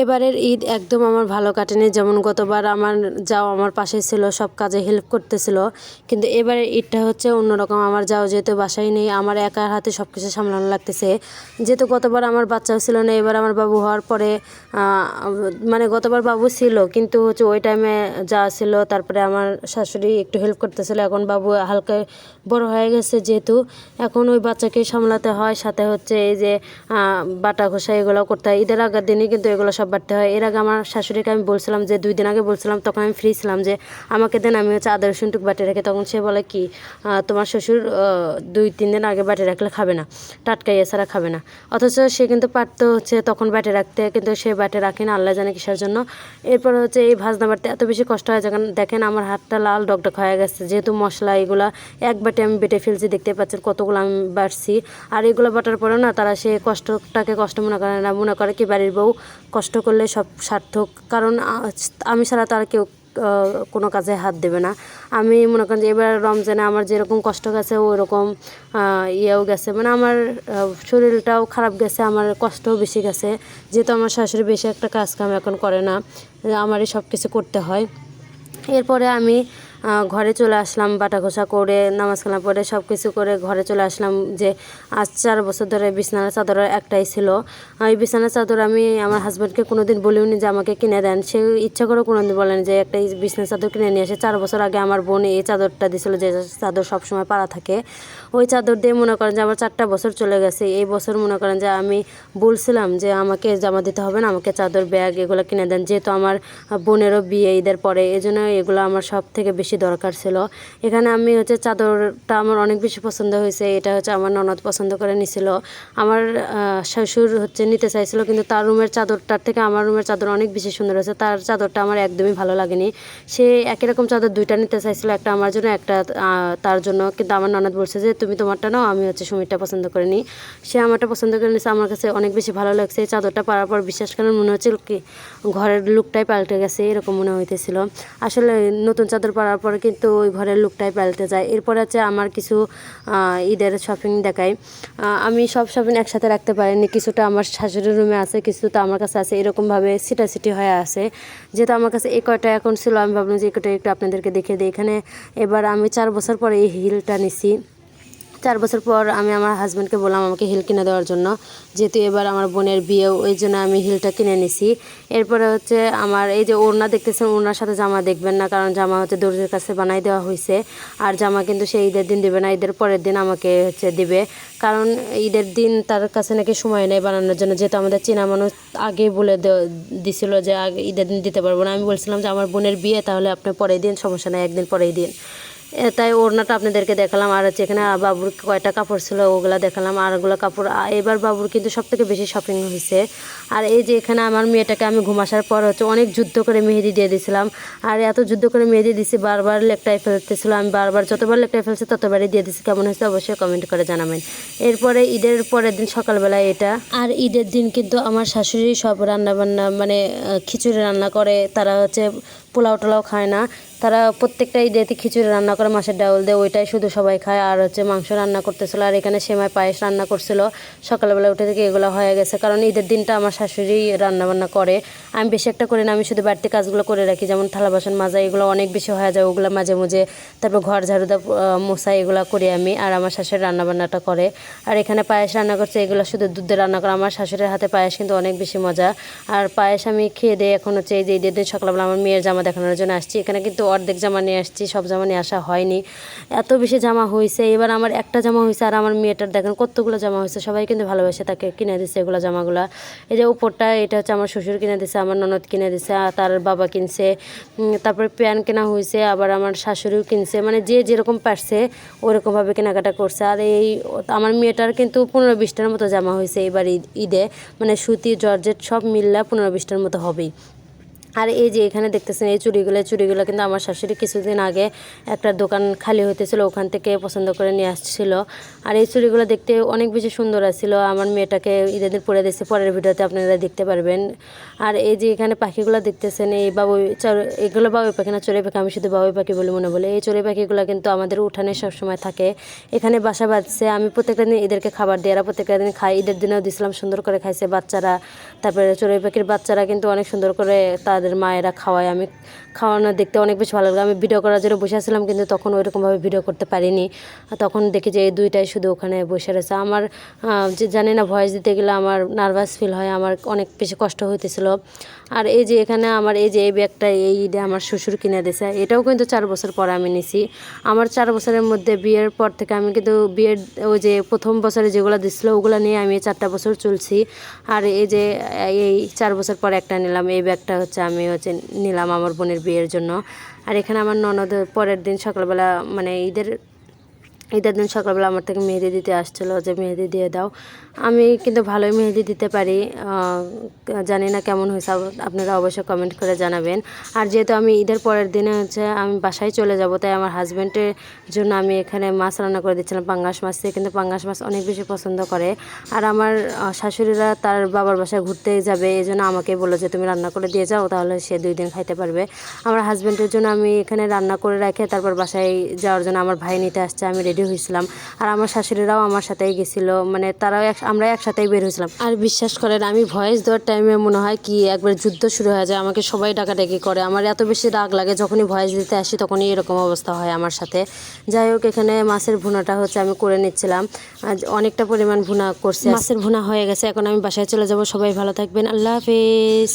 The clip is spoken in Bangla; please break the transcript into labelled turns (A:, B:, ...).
A: এবারের ঈদ একদম আমার ভালো কাটেনি। যেমন গতবার আমার যাও আমার পাশে ছিল, সব কাজে হেল্প করতেছিল। কিন্তু এবারের ঈদটা হচ্ছে অন্যরকম। আমার যাও যেহেতু বাসায় নেই, আমার একার হাতে সব কিছু সামলানো লাগতেছে। যেহেতু গতবার আমার বাচ্চাও ছিল না, এবার আমার বাবু হওয়ার পরে মানে গতবার বাবু ছিল, কিন্তু হচ্ছে ওই টাইমে যা ছিল, তারপরে আমার শাশুড়ি একটু হেল্প করতেছিল। এখন বাবু হালকা বড় হয়ে গেছে যেহেতু। এখন ওই বাচ্চাকে সামলাতে হয়, সাথে হচ্ছে এই যে বাটা ঘোষা এগুলো করতে হয়। ঈদের আগের দিনই কিন্তু এগুলো সব বাড়তে হয়। এর আগে আমার শাশুড়িকে আমি বলছিলাম যে, দুই দিন আগে বলছিলাম, তখন আমি ফ্রি ছিলাম যে, আমাকে দেন, আমি হচ্ছে আদা রসুনটুক বাটি রেখে, তখন সে বলে কি তোমার শ্বশুর দুই, তিন দিন আগে বাটি রাখলে খাবে না, টাটকা এছাড়া খাবে না। অথচ সে কিন্তু পারতো হচ্ছে তখন বাটে রাখতে, কিন্তু সে বাটে রাখে না, আল্লাহ জানে কিসের জন্য। এরপর হচ্ছে এই ভাজনা বাড়তে এত বেশি কষ্ট হয়, যখন দেখেন আমার হাতটা লাল ডকডক হয়ে গেছে। যেহেতু মশলা এগুলা এক বাটে আমি বেটে ফেলছি, দেখতে পাচ্ছেন কতগুলো আমি বাড়ছি। আর এগুলো বাটার পরেও না, তারা সে কষ্টটাকে কষ্ট মনে করে না, মনে করে কি বাড়ির বউ কষ্ট করলে সব সার্থক। কারণ আমি ছাড়া তার কেউ কোনো কাজে হাত দেবে না। আমি মনে করেন যে এবার রমজানে আমার যেরকম কষ্ট গেছে, ওরকম ইয়েও গেছে। মানে আমার শরীরটাও খারাপ গেছে, আমার কষ্টও বেশি গেছে। যেহেতু আমার শাশুড়ি বেশি একটা কাজ কাম এখন করে না, আমারই সব কিছু করতে হয়। এরপরে আমি ঘরে চলে আসলাম বাটা ঘষা করে, নামাজ কালাম পরে সব কিছু করে ঘরে চলে আসলাম যে আজ চার বছর ধরে বিছানার চাদর একটাই ছিল। এই বিছানার চাদর আমি আমার হাজব্যান্ডকে কোনোদিন বলিওনি যে আমাকে কিনে দেন। সে ইচ্ছা করে কোনোদিন বলেন যে একটা বিছানার চাদর কিনে নিয়ে আসে। চার বছর আগে আমার বোন এই চাদরটা দিছিল যে চাদর সবসময় পাড়া থাকে। ওই চাদর দিয়ে মনে করেন যে আমার চারটা বছর চলে গেছে। এই বছর মনে করেন যে আমি বলছিলাম যে আমাকে জামা দিতে হবে না, আমাকে চাদর, ব্যাগ এগুলো কিনে দেন। যেহেতু আমার বোনেরও বিয়ে ঈদের পরে এই জন্য এগুলো আমার সব থেকে বেশি দরকার ছিল। এখানে আমি হচ্ছে চাদরটা আমার অনেক বেশি পছন্দ হয়েছে। এটা হচ্ছে আমার ননদ পছন্দ করে নিছিল। আমার শ্বশুর হচ্ছে নিতে চাইছিল, কিন্তু তার রুমের চাদরটার থেকে আমার রুমের চাদর অনেক বেশি সুন্দর হয়েছে। তার চাদরটা আমার একদমই ভালো লাগেনি। সে একই রকম চাদর দুইটা নিতে চাইছিল, একটা আমার জন্য, একটা তার জন্য। কিন্তু আমার ননদ বলছে যে, তুমি তোমারটা নাও, আমি হচ্ছে সুমিরটা পছন্দ করে নিই। সে আমারটা পছন্দ করে নিয়েছে আমার কাছে অনেক বেশি ভালো লাগছে। এই চাদরটা পাওয়ার পর বিশ্বাস করেন, মনে হচ্ছিল কি, ঘরের লুকটাই পাল্টে গেছে, এরকম মনে হইতেছিল। আসলে নতুন চাদর পরার পরে কিন্তু ওই ঘরের লুকটাই পাল্টে যায়। এরপর হচ্ছে আমার কিছু ঈদের শপিং দেখাই। আমি সব শপিং একসাথে রাখতে পারিনি। কিছুটা আমার শাশুড়ির রুমে আছে, কিছুটা আমার কাছে আছে। এরকমভাবে সিটাসিটি হয়ে আছে। যেহেতু আমার কাছে এই কয়টা এখন ছিল, আমি ভাবলাম যে এই কয়টা একটু আপনাদেরকে দেখে দিই। এখানে এবার আমি চার বছর পরে এই হিলটা নিছি। চার বছর পর আমি আমার হাজব্যান্ডকে বললাম, আমাকে হিল কিনে দেওয়ার জন্য। যেহেতু এবার আমার বোনের বিয়ে, ওই জন্য আমি হিলটা কিনে নিছি। এরপরে হচ্ছে আমার এই যে ওড়না দেখতেছেন, ওড়নার সাথে জামা দেখবেন না, কারণ জামা হচ্ছে দর্জির কাছে বানাই দেওয়া হয়েছে আর জামা কিন্তু সে ঈদের দিন দেবে না, ঈদের পরের দিন আমাকে হচ্ছে দিবে। কারণ ঈদের দিন তার কাছে নাকি সময় নেই বানানোর জন্য। যেহেতু আমাদের চেনা মানুষ আগেই বলে দিছিল যে আগে ঈদের দিন দিতে পারব না। আমি বলছিলাম যে, আমার বোনের বিয়ে, তাহলে আপনি পরেই দিন, সমস্যা নেই, একদিন পরেই দিন। তাই ওড়নাটা আপনাদেরকে দেখালাম। আর হচ্ছে এখানে বাবুর কয়টা কাপড় ছিল, ওগুলা দেখালাম। আর ওগুলো কাপড় এবার বাবুর কিন্তু সব থেকে বেশি শপিং হয়েছে আর এই যে এখানে আমার মেয়েটাকে আমি ঘুম আসার পর হচ্ছে অনেক যুদ্ধ করে মেহেদি দিয়ে দিয়েছিলাম আর এত যুদ্ধ করে মেহেদি দিছি, বারবার লেকটাই ফেলতেছিল। আমি বারবার যতবার লেকটাই ফেলছি, ততবারই দিয়ে দিছি। কেমন হয়েছে অবশ্যই কমেন্ট করে জানাবেন। এরপরে ঈদের পরের দিন সকালবেলা এটা। আর ঈদের দিন কিন্তু আমার শাশুড়ি সব রান্না বান্না মানে খিচুড়ি রান্না করে। তারা হচ্ছে পোলাও টোলাও খায় না। তারা প্রত্যেকটা ঈদেতে খিচুড়ি রান্না করে, মাছের ডাউল দিয়ে ওইটাই শুধু সবাই খায়। আর হচ্ছে মাংস রান্না করতেছিল, আর এখানে সেমাই পায়েস রান্না করছিল। সকালবেলা উঠে থেকে এগুলো হয়ে গেছে। কারণ ঈদের দিনটা আমার শাশুড়ি রান্না বান্না করে। আমি বেশি একটা করি না, আমি শুধু বাড়তি কাজগুলো করে রাখি। যেমন থালা বাসন মাজা, এগুলো অনেক বেশি হয়ে যায়। ওগুলো মাঝে মাঝে, তারপর ঘর ঝাড়ু দা মশা এগুলো করি আমি। আর আমার শাশুড়ি রান্না বান্নাটা করে। আর এখানে পায়েস রান্না করছে, এগুলো শুধু দুধ রান্না করে। আমার শাশুড়ির হাতে পায়েস কিন্তু অনেক বেশি মজা। আর পায়েস আমি খেয়ে দিয়ে এখন হচ্ছে এই যে ঈদের দিন সকালবেলা আমার মেয়ের জামা দেখানোর জন্য আসছি। এখানে কিন্তু অর্ধেক জামা নিয়ে আসছি, সব জামা নিয়ে আসা হয়নি। এত বেশি জামা হয়েছে এবার আমার একটা জামা হয়েছে আর আমার মেয়েটার দেখেন কতগুলো জামা হয়েছে সবাই কিন্তু ভালোবাসে তাকে কিনে দিচ্ছে এগুলো জামাগুলো। এই যে উপরটা, এটা হচ্ছে আমার শ্বশুর কিনে দিছে, আমার ননদ কিনে দিছে তার বাবা কিনছে তারপরে প্যান্ট কেনা হয়েছে আবার আমার শাশুড়িও কিনছে মানে যে যেরকম পারছে ওরকমভাবে কেনাকাটা করছে। আর এই আমার মেয়েটার কিন্তু পনেরো বিশটার মতো জামা হয়েছে এবার ঈদে মানে সুতি, জর্জেট সব মিললা পনেরো বিশটার মতো হবেই। আর এই যে এখানে দেখতেছেন এই চুড়িগুলো চুড়িগুলো কিন্তু আমার শাশুড়ি কিছুদিন আগে একটা দোকান খালি হইতেছিল, ওখান থেকে পছন্দ করে নিয়ে আসছিল। আর এই চুড়িগুলো দেখতে অনেক বেশি সুন্দর আসছিল আমার মেয়েটাকে ঈদের পরে দিয়েছে, পরের ভিডিওতে আপনারা দেখতে পারবেন। আর এই যে এখানে পাখিগুলো দেখতেছেন, এই চড়- এগুলো বাবুই পাখি না, চড়ুই পাখি, আমি শুধু বাবুই পাখি বলে মনে বলে। এই চড়ুই পাখিগুলো কিন্তু আমাদের উঠানে সবসময় থাকে। এখানে বাসা বাঁধছে, আমি প্রত্যেকটা দিন এদেরকে খাবার দিই, এরা প্রত্যেকটা দিন খাই ঈদের দিনেও দিছিলাম সুন্দর করে খাইছে বাচ্চারা। তারপরে চড়ুই পাখির বাচ্চারা কিন্তু অনেক সুন্দর করে তাদের মায়েরা খাওয়ায়। আমি খাওয়ানো দেখতে অনেক বেশি ভালো লাগে। আমি ভিডিও করার জন্য বসে আসলাম কিন্তু তখন ওইরকমভাবে ভিডিও করতে পারিনি। তখন দেখি যে এই দুইটাই শুধু ওখানে বসে রয়েছে। আমার যে জানি না ভয়েস দিতে গেলে আমার নার্ভাস ফিল হয়। আমার অনেক বেশি কষ্ট হইতেছিল। আর এই যে এখানে আমার এই যে এই ব্যাগটা, এই ঈদে আমার শ্বশুর কিনে দিয়েছে এটাও কিন্তু চার বছর পরে আমি নিছি। আমার চার বছরের মধ্যে বিয়ের পর থেকে আমি কিন্তু বিয়ের ওই যে প্রথম বছরে যেগুলো দিছিল, ওগুলো নিয়ে আমি চারটা বছর চলছি। আর এই যে এই চার বছর পর একটা নিলাম, এই ব্যাগটা হচ্ছে আমি হচ্ছে নিলাম আমার বোনের বিয়ের জন্য। আর এখানে আমার ননদ পরের দিন সকালবেলা মানে ঈদের ঈদের দিন সকালবেলা আমার থেকে মেহেদি দিতে আসছিল, যে মেহেদি দিয়ে দাও। আমি কিন্তু ভালোই মেহেদি দিতে পারি জানি না কেমন হয়েছে, আপনারা অবশ্যই কমেন্ট করে জানাবেন। আর যেহেতু আমি ঈদের পরের দিনে হচ্ছে আমি বাসায় চলে যাব, তাই আমার হাজব্যান্ডের জন্য আমি এখানে মাছ রান্না করে দিচ্ছিলাম, পাঙ্গাস মাছ দিয়ে কিন্তু পাঙ্গাস মাছ অনেক বেশি পছন্দ করে। আর আমার শাশুড়িরা তার বাবার বাসায় ঘুরতে যাবে, এই জন্য আমাকে বলল যে, তুমি রান্না করে দিয়ে যাও, তাহলে সে দুই দিন খাইতে পারবে। আমার হাজব্যান্ডের জন্য আমি এখানে রান্না করে রেখে তারপর বাসায় যাওয়ার জন্য আমার ভাই নিতে আসছে, আমি রেডি হয়েছিলাম। আর আমার শাশুড়িরাও আমার সাথেই গেছিল মানে তারাও এক আমরা একসাথেই বের হয়েছিলাম। আর বিশ্বাস করেন, আমি ভয়েস দেওয়ার টাইমে মনে হয় কি, একবার যুদ্ধ শুরু হয়ে যায়, আমাকে সবাই ডাকাডাকি করে। আমার এত বেশি রাগ লাগে, যখনই ভয়েস দিতে আসি, তখনই এরকম অবস্থা হয় আমার সাথে। যাই হোক, এখানে মাছের ভুনাটা হচ্ছে আমি করে নিচ্ছিলাম। অনেকটা পরিমাণ ভুনা করছি। মাছের ভুনা হয়ে গেছে, এখন আমি বাসায় চলে যাব। সবাই ভালো থাকবেন। আল্লাহ হাফিজ।